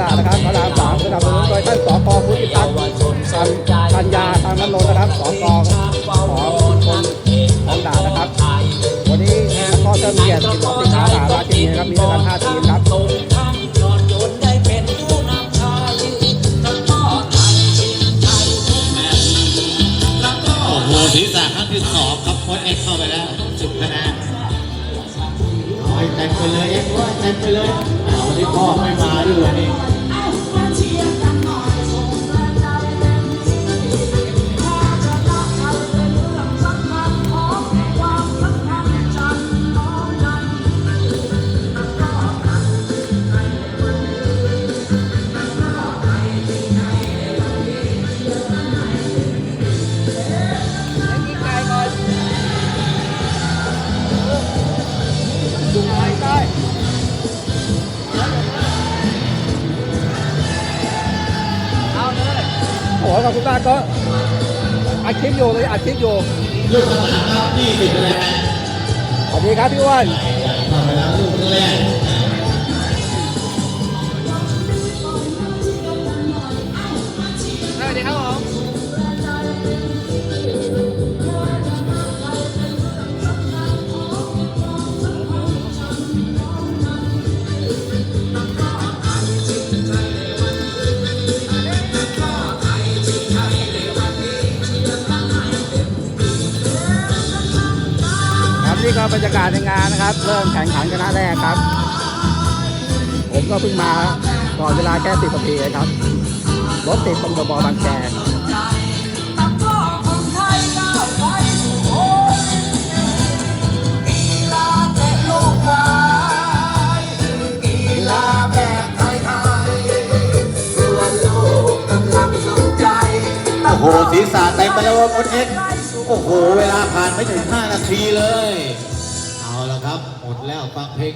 กาศนะครับพระรามสามสนับสนุนโดยท่านสกพุทธิพัน์ปัญญาทางนันโนนะครับสกของคนของด่านะครับ วันนี้ก็จะเปลี่ยนสิบสองสิงาคมราชินีนะครับมีด้วยกันห้าทีมครับศีรษะครั้งที่สองครับโค้ชเอ็กเข้าไปแล้วจุดคะแนนเต็มไปเลยเอ็กเต็มไปเลยวันนี้พ่อไม่มา ด้ว อ้โหขอบคุณตาก็อัดคลิปอยู่เลยอัดคลิปอยู่ลูกสนามครับที่สิบคะแนนสวัสดีครับพี่อ้วนเข้าไปแล้วลูกแรกสวัสดีครับผม นี่ก็บรรยากาศในงานนะครับ เริ่มแข่งขันกันหน้าแรกครับ ผมก็เพิ่งมาก่อนเวลาแค่สิบนาทีครับ รถติดตรงกระบอกบางแคโอ้โหศีรษะเต็มไปแล้วค้ชเอ็ก โอ้โห เวลาผ่านไม่ถึง 5 นาทีเลย เอาละครับ หมดแล้วฟังเพลง